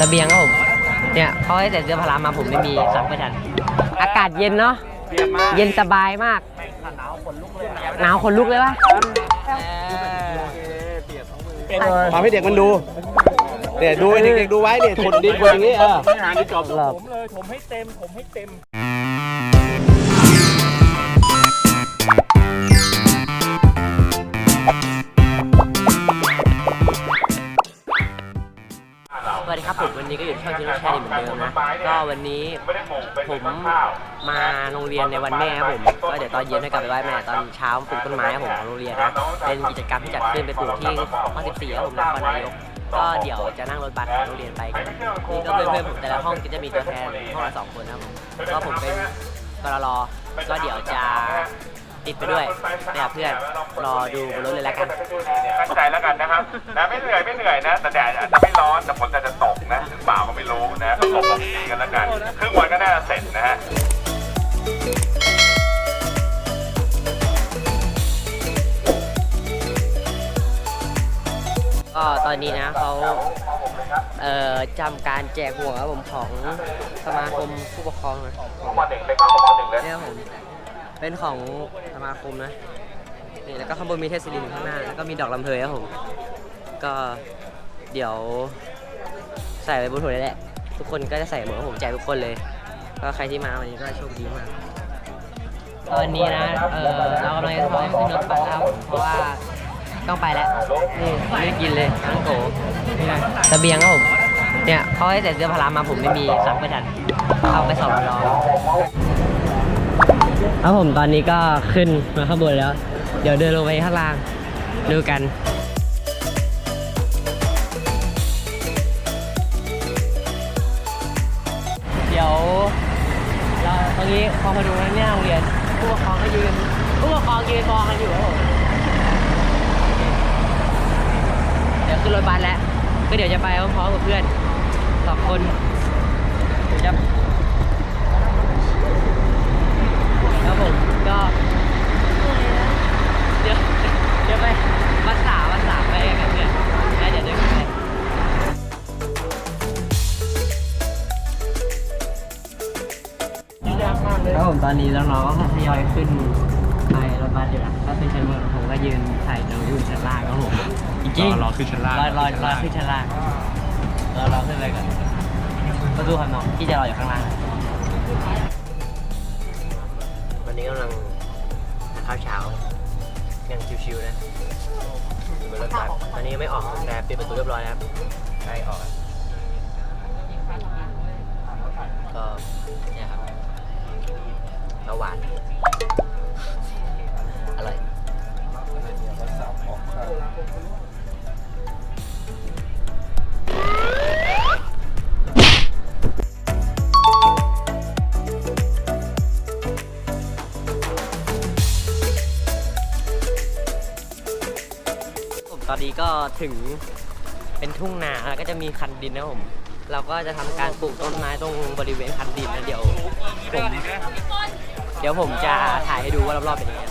ระเบียงครับผมเนี่ยเขาให้ใส่เสื้อพละมาผมไม่มีสั่งไม่ทันอากาศเย็นเนาะเย็นสบายมากหนาวขนลุกเลยวะทำให้เด็กมันดูเนี่ยดูให้เด็กๆดูไว้เนี่ยคนดีคนอย่างนี้เออหลับเลยผมให้เต็มผมให้เต็ม วันนี้ผมมาโรงเรียนในวันแม่ครับผมก็เดี๋ยวตอนเย็นให้กลับไปไหว้แม่ตอนเช้าปลูกต้นไม้ครับผมของโรงเรียนนะเป็นกิจกรรมที่จัดขึ้นไปปลูกที่ข้อ14ครับผมนครนายกก็เดี๋ยวจะนั่งรถบัสของโรงเรียนไปนี่ก็เพื่อนๆผมแต่ละห้องก็จะมีตัวแทนห้องละสองคนนะครับผมก็ผมเป็นกรรอก็เดี๋ยวจะติดไปด้วยไปกับเพื่อนรอดูบนรถเลยแล้วกันตั้งใจแล้วกันนะครับนะไม่เหนื่อยไม่เหนื่อยนะแต่แดดอาจจะไม่ร้อนแต่ฝนอาจจะ นะหรือเปล่าก็ไม่รู้นะก็หลบหลบดีกันแล้วกันครึ่งวันก็น่าจะเสร็จนะฮะก็ตอนนี้นะเขาเอ่อจำการแจกหัวครับผมของสมาคมผู้ปกครองนะมหนึ่งไปเข้ามหนึ่งเลยเนี่ยครับผมเป็นของสมาคมนะนี่แล้วก็ข้างบนมีเทศศิลินข้างหน้าแล้วก็มีดอกลำเพยครับผมก็เดี๋ยว ใส่ไปบนหัวนี่แหละ ทุกคนก็จะใส่เหมือนกับผมแจกทุกคนเลย ก็ใครที่มาวันนี้ก็โชคดีมากตอนนี้นะเออเรากำลังจะถอยขึ้นรถบัสครับผมเพราะว่าต้องไปแล้วนี่ไม่ได้กินเลยทั้งโกนี่นะระเบียงครับผมเนี่ยเขาให้ใส่เสื้อพละมาผมไม่มีสั่งไม่ทันเอาไปสอบรอครับผมตอนนี้ก็ขึ้นมาข้างบนแล้ว เดี๋ยวเดินลงไปข้างล่างดูกัน ตรงนี้พอมาดูนะเนี่ยโรงเรียนผู้ปกครองก็ยืนผู้ปกครองยืนมองกันอยู่ครับผมเดี๋ยวขึ้นรถบัสแล้วก็เดี๋ยวจะไปพร้อมๆกับเพื่อนสองคนเดี๋ยวจะครับผมก็ อนนี้น้องๆก็ทยอยขึ้นไปรถบัสอยู่นะก็ขึ้นชั้นบนผมก็ยืนถ่ายน้องอยู่ชั้นล่างครับผมจริงๆรอขึ้นชั้นล่างรอรอรอขึ้นชั้นล่างรอรอขึ้นไปก่อนก็ดูครับน้องที่จะรออยู่ข้างล่างวันนี้กำลังทานข้าวเช้ายังชิวๆนะอยู่บนรถบัสตอนนี้ยังไม่ออกแต่ปิดประตูเรียบร้อยแล้วใกล้ออกแล้วก็เนี่ยครับก็ หวาน อร่อย ผมตอนนี้ก็ถึงเป็นทุ่งนาแล้วก็จะมีคันดินนะผม เราก็จะทำการปลูกต้นไม้ตรงบริเวณคันดินนะเดี๋ยวผม เดี๋ยวผมจะถ่ายให้ดูว่ารอบๆเป็นยังไง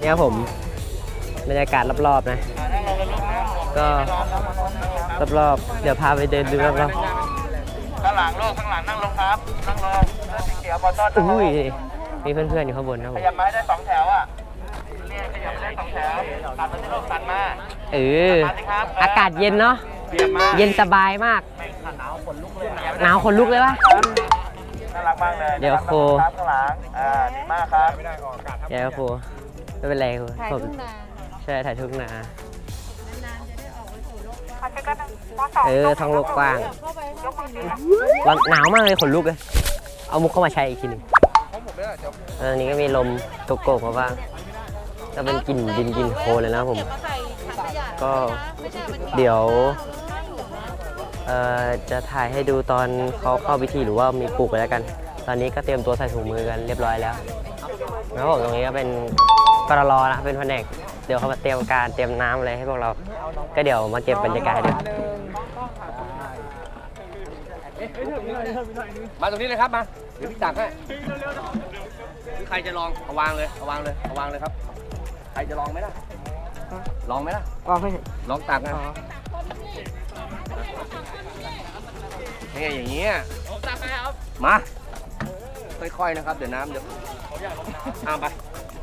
เนี่ยครับผมบรรยากาศรอบๆนะ ก็รอบๆเดี๋ยวพาไปเดินดูรอบข้างหลังลูกข้างหลังนั่งลงครับนั่งลงเสื้อสีเขียวบอลต้นๆอุ้ยมีเพื่อนๆอยู่ข้างบนนะผขมยับไม้ได้สองแถวอะเนี่ยขยับได้สองแถวตัดมาที่ลูกตัดมาเอออากาศเย็นเนาะเบียดมาเย็นสบายมากหนาวขนลุกเลยวะ น่ารักมากเลยเดี๋ยวครู ครับข้างหลังอ่าดีมากครับเดี๋ยวครูไม่เป็นไรครูถ่ายผมทุ่งนาใช่ถ่ายทุ่งนา นานๆจะได้ออกไปสู่โลกกว้างเออท้องโลกกว้าง เข้าไปข้างในนะร้อนหนาวมากเลยขนลุกเลย เอามุกเข้ามาใช้อีกทีหนึงตอนนี้ก็มีลมโกกๆมาบ้างก็เป็นกลิ่นดินกลิ่นโคลนเลยนะผม เก็บมาใส่ถังขยะก็ ไม่ใช่มันเดี๋ยวเอ่อ จะถ่ายให้ดูตอนเขาเข้าพิธีหรือว่ามีปลูกไปแล้วกัน ตอนนี้ก็เตรียมตัวใส่ถุงมือกันเรียบร้อยแล้วแล้วผมตรงนี้ก็เป็นกรรอนะเป็นแผนกเดี๋ยวเขามาเตรียมการเตรียมน้ำอะไรให้พวกเรา ก็เดี๋ยวมาเก็บบรรยากาศให้ดูมาตรงนี้เลยครับมาเดี๋ยวพี่ตักให้หรือใครจะลองเอาวางเลยเอาวางเลยเอาวางเลยครับ ใครจะลองไหมล่ะลองไหมล่ะก็ไม่ลองตักนะนี่อย่างเงี้ยผมตามไปครับมา ค่อยๆนะครับ เดี๋ยวน้ำเดี๋ยวเอาไป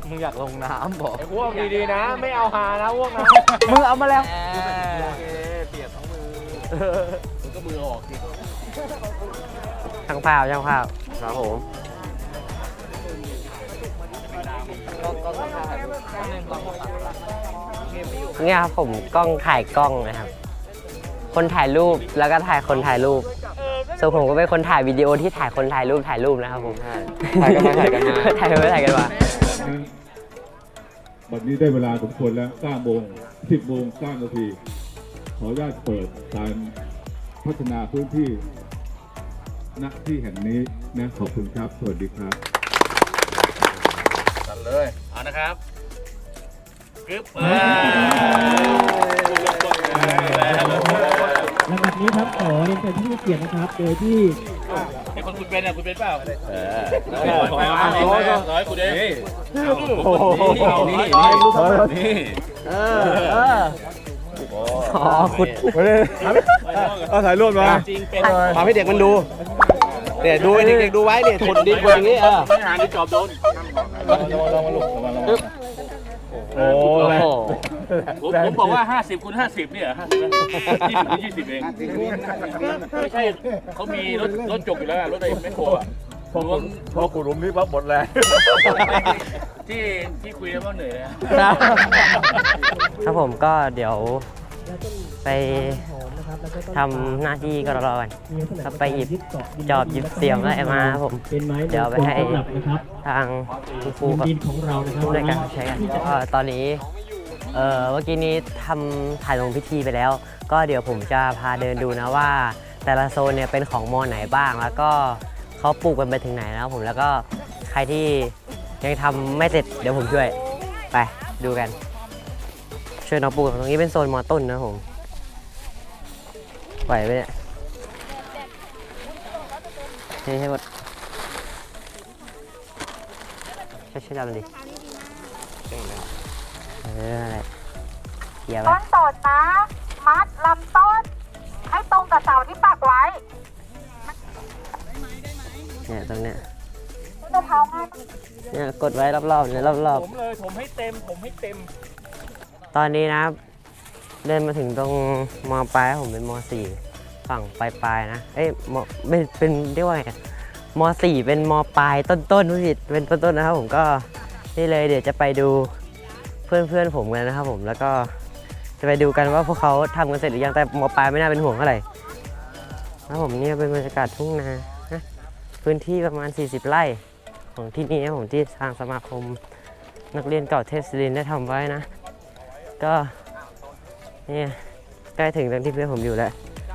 มึงอยากลงน้ำบอก ไอ้พวกดีๆนะ ไม่เอาหานะพวกนะมือเอามาแล้ว เปียกทั้งมือมันก็มือออกดิช่างภาพช่างภาพครับผมเนี่ยครับผมกล้องถ่ายกล้องนะครับ คนถ่ายรูปแล้วก็ถ่ายคนถ่ายรูป ส่วนผมก็เป็นคนถ่ายวิดีโอที่ถ่ายคนถ่ายรูปถ่ายรูปนะครับผมถ่ายกันมาถ่ายกันมาถ่ายกันมาถ่ายกันมาวันนี้ได้เวลาสมควรแล้ว9โมง10โมง9นาทีขออนุญาตเปิดการพัฒนาพื้นที่ณที่แห่งนี้นะขอบคุณครับ สวัสดีครับตัดเลย เอานะครับกึ๊บ ลำดับนี้ครับขอเรียนเชิญที่ผู้เกียรตินะครับ โดยที่ไอ้คนคุณเป็นอะคุณเป็นเปล่าเออร้อยคุณเองโอ้โหนี่นี่นี่เออเอออ๋อขุดเอาถ่ายรูปมาจริงเป็นทำให้เด็กมันดูเนี่ยดูให้เด็กๆดูไว้เนี่ยขุดดินขุดอย่างนี้เออไม่หาที่จอบโดนโอ้โอ้โห ผมผมบอกว่า 50คูณ50 เนี่ย50ยี่สิบคูณ20เองไม่ใช่เขามีรถรถจกอยู่แล้วอะรถไอ้แมคโครอะรวมพอขุดหลุมนี้ปั๊บหมดแรงที่ที่คุยแล้วว่าเหนื่อยเลยอะครับผมก็เดี๋ยวไปทำหน้าที่ก็รอกันครับไปหยิบจอบหยิบเสียมอะไรมาครับผมเป็นไม้เดี๋ยวไปให้สำหรับนะครับทางคุณครูพื้นกับดินของเรานะครับผู้ในวยการใช้กันก็ตอนนี้ เออเมื่อกี้นี้ทำถ่ายลงพิธีไปแล้ว ก็เดี๋ยวผมจะพาเดินดูนะว่า แต่ละโซนเนี่ยเป็นของมอไหนบ้าง แล้วก็เขาปลูกกันไปถึงไหนแล้วผมแล้วก็ใครที่ยังทำไม่เสร็จเดี๋ยวผมช่วยไปดูกัน ช่วยน้องปลูกตรงนี้เป็นโซนมอต้นนะผมไหวไหมเนี่ยนี่ให้หมดช่วยช่วยดันมันดิเอออะไรเกี่ยวไปต้นสดนะ มัดลำต้น ให้ตรงกับเสาที่ปักไว้เนี่ยตรงเนี้ยต้นมะพร้าวง่ายเนี่ยกดไว้รอบๆเนี่ยรอบผมเลยผมให้เต็มผมให้เต็มๆ ตอนนี้นะครับ เดินมาถึงตรงมปลายผมเป็นมสี่ฝั่งปลายๆนะ เอ้ยมเป็นเป็นเรียกว่าไงมสี่เป็นมปลายต้นๆผู้ผิดเป็นต้นๆนะครับผมก็นี่เลยเดี๋ยวจะไปดู เพื่อนๆผมกันนะครับผมแล้วก็จะไปดูกันว่าพวกเขาทำกันเสร็จหรือยังแต่มอปลายไม่น่าเป็นห่วงเท่าไหร่นะครับผมเนี่ยเป็นบรรยากาศทุ่งนานะพื้นที่ประมาณ 40 ไร่ของที่นี่นะผมที่ทางสมาคมนักเรียนเก่าเทพศิรินได้ทำไว้นะ ก็เนี่ยใกล้ถึงตรงที่เพื่อนผมอยู่แล้ว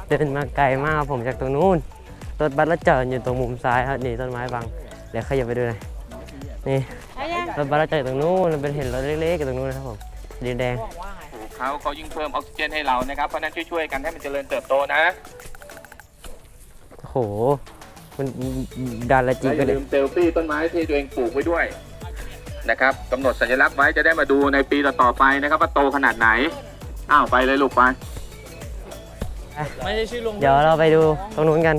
เดินมาไกลมากครับผมจากตรงนู้นรถบัสรถจอดอยู่ตรงมุมซ้ายครับนี่ต้นไม้บังเดี๋ยวขยับไปดูหน่อยนี่ รถบัสรถจอดอยู่ตรงนู้นมันเป็นเห็นรถเล็กๆอยู่ตรงนู้นนะครับผมสีแดง เขาเขายิ่งเพิ่มออกซิเจนให้เรานะครับ เพราะนั้นช่วยๆกันให้มันเจริญเติบโตนะโอ้โหมันดันละจีและอก็ย่าเลลืย มเซลฟี่ต้นไม้ที่ตัวเองปลูกไว้ด้วยนะครับกำหนดสัญลักษณ์ไว้จะได้มาดูในปีต่อๆไปนะครับว่าโตขนาดไหน อ้าวไปเลยลูกไป ไม่ใช่ชื่อลงเดี๋ยวเราไปดูตรงนู้นกัน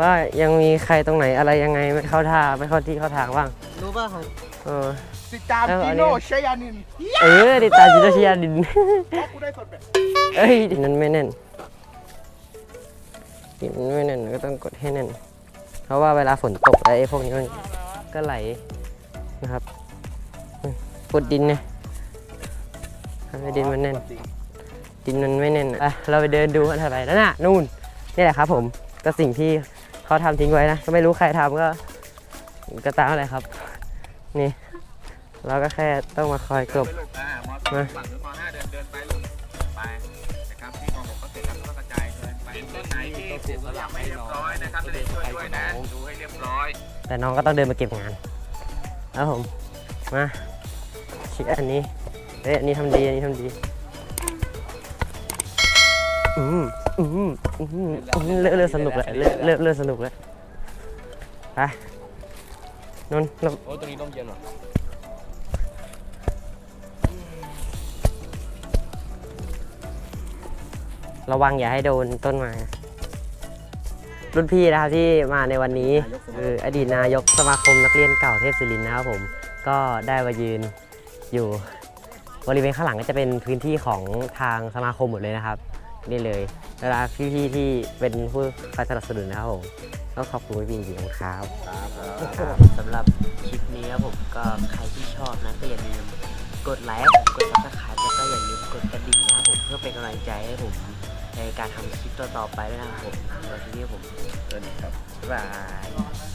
ว่ายังมีใครตรงไหนอะไรยังไงไม่เข้าท่าไม่เข้าที่เข้าทางบ้างรู้ป่ะของ เออ ติดตามเอออัจีนนี้ โน่ชัยานินเออติดตามจิตวิทยาดินกูได้สดแบบเอ้ยดินนั้นไม่แน่นดินไม่แน่นก็ต้องกดให้แน่น เพราะว่าเวลาฝนตกแล้วไอ้พวกนี้มันก็ไหลนะครับอืมกดดินเนี่ยทำให้ดินมันแน่น ดินมันไม่แน่นอะเราไปเดินดูกันเถอะไปแล้วน่ะนู่นนี่แหละครับ ผมก็สิ่งที่เขาทำทิ้งไว้นะก็ไม่รู้ใครทำก็ก็ตามอะไรครับ นี่ เราก็แค่ต้องมาคอยกลบ ไปลูกอ่ามอมาฝั่งหรือมห้าเดินเดินไปลูกไปนะครับที่มหกก็เสร็จแล้วก็กระจายเดินไปต้นไหนที่ปลูกแล้วยังไม่เรียบร้อยนะครับจะได้ช่วยด้วยนะดูให้เรียบร้อยแต่น้องก็ต้องเดินมาเก็บงานแล้วผมมาชี้อันนี้เอ้ยอันนี้ทำดีอันนี้ทำดีอืมอืมอืมอืมเริ่มเริ่มสนุกแล้วเริ่มเริ่มเริ่มสนุกแล้วไป นนท์นนท์โอ้ตรงนี้ต้องเย็นหรอระวังอย่าให้โดนต้นไม้นะรุ่นพี่นะครับที่มาในวันนี้คืออดีตนายกสมาคมนักเรียนเก่าเทพศิรินทร์นะครับผมก็ได้มายืนอยู่บริเวณข้างหลังก็จะเป็นพื้นที่ของทางสมาคมหมดเลยนะครับ นี่เลยเวลาพี่ๆที่เป็นผู้คอยสนับสนุนนะครับผม ก็ขอบคุณพี่ๆจริงๆครับสำหรับคลิปนี้ครับผมก็ใครที่ชอบนะก็อย่าลืมกดไลค์กดซับสไครต์แล้วก็อย่าลืมกดกระดิ่งนะครับผมเพื่อเป็นกำลังใจให้ผมในการทำคลิปต่อๆไปด้วยนะครับผมสำหรับที่นี้ผมเชิญครับบ๊ายบาย